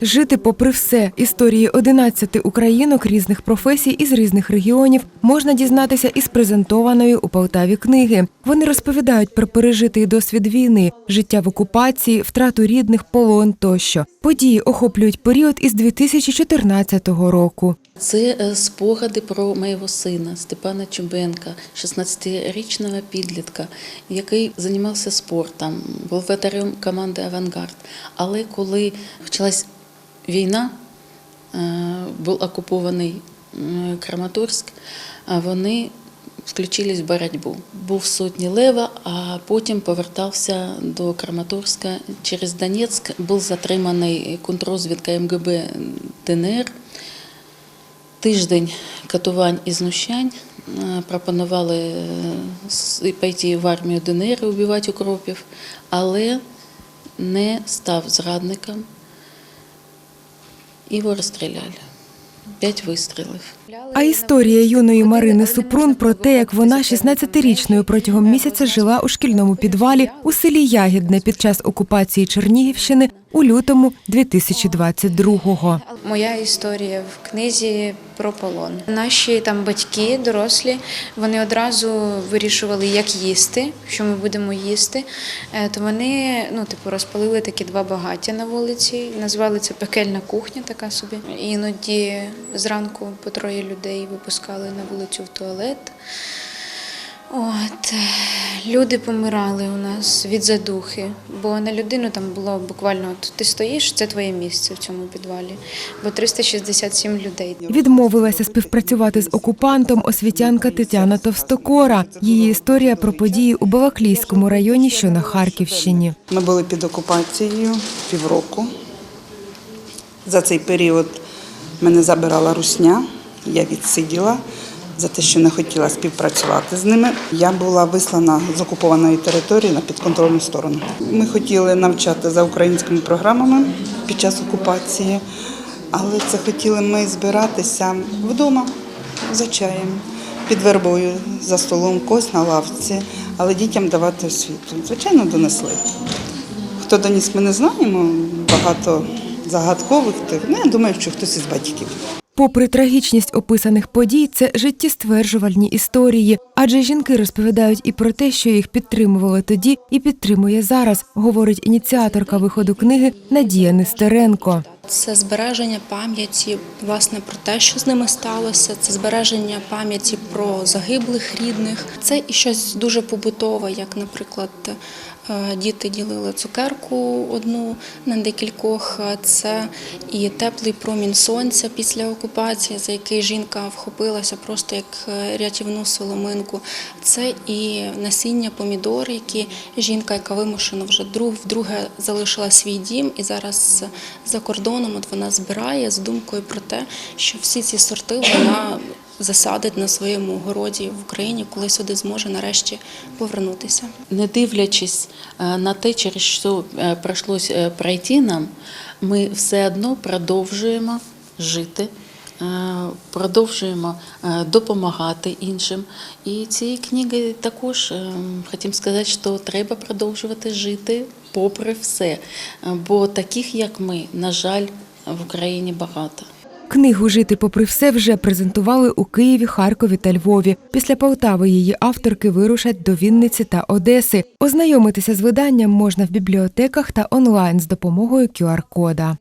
Жити попри все історії 11 українок різних професій із різних регіонів можна дізнатися із презентованої у Полтаві книги. Вони розповідають про пережитий досвід війни, життя в окупації, втрату рідних, полон тощо. Події охоплюють період із 2014 року. Це е, спогади про моєго сина Степана Чубенка, 16-річного підлітка, який займався спортом, був ветераном команди Авангард. Але коли почалась війна, е, був окупований Краматорськ, вони включились в боротьбу. Був сотні лева, а потім повертався до Краматорська через Донецьк. Був затриманий контррозвідка МГБ ДНР. Тиждень катувань і знущань. Е, Пропонували е, пойти в армію ДНР і вбивати укропів, але не став зрадником. Його розстріляли. П'ять вистрілів. А історія юної Марини Супрун про те, як вона 16-річною протягом місяця жила у шкільному підвалі у селі Ягідне під час окупації Чернігівщини у лютому 2022-го. Моя історія в книзі про полон. Наші там батьки, дорослі, вони одразу вирішували, як їсти, що ми будемо їсти. Е, То вони ну, типу, розпалили такі два багаття на вулиці, назвали це пекельна кухня, така собі. Іноді зранку по троє людей випускали на вулицю в туалет. От люди помирали у нас від задухи, бо на людину там було буквально от ти стоїш, це твоє місце в цьому підвалі. Бо 367 людей. Відмовилася співпрацювати з окупантом освітянка Тетяна Товстокора. Її історія про події у Балаклійському районі, що на Харківщині. Ми були під окупацією півроку. За цей період мене забирала русня, я відсиділа за те, що не хотіла співпрацювати з ними. Я була вислана з окупованої території на підконтрольну сторону. Ми хотіли навчати за українськими програмами під час окупації, але це хотіли ми збиратися вдома за чаєм, під вербою, за столом, когось на лавці, але дітям давати освіту. Звичайно, донесли. Хто доніс, ми не знаємо. Багато загадкових тих. Ну, я думаю, що хтось із батьків. Попри трагічність описаних подій, це життєстверджувальні історії, адже жінки розповідають і про те, що їх підтримували тоді і підтримує зараз, говорить ініціаторка виходу книги Надія Нестеренко. Це збереження пам'яті власне про те, що з ними сталося. Це збереження пам'яті про загиблих рідних. Це і щось дуже побутове, як, наприклад, е, діти ділили цукерку одну на декількох. Це і теплий промінь сонця після окупації, за який жінка вхопилася просто як е, рятівну соломинку. Це і насіння помідор, які жінка, яка вимушено вже друг вдруге залишила свій дім і зараз за кордоном от вона збирає з думкою про те, що всі ці сорти вона засадить на своєму городі в Україні, коли сюди зможе нарешті повернутися. Не дивлячись е, на те, через що пройшлося е, пройти нам, ми все одно продовжуємо жити, е, продовжуємо е, допомагати іншим. І цією книгою також е, хотім сказати, що треба продовжувати жити попри все. Е, Бо таких, як ми, на жаль, в Україні багато. Книгу Жити попри все вже презентували у Києві, Харкові та Львові. Після Полтави її авторки вирушать до Вінниці та Одеси. Ознайомитися з виданням можна в бібліотеках та онлайн з допомогою QR-кода.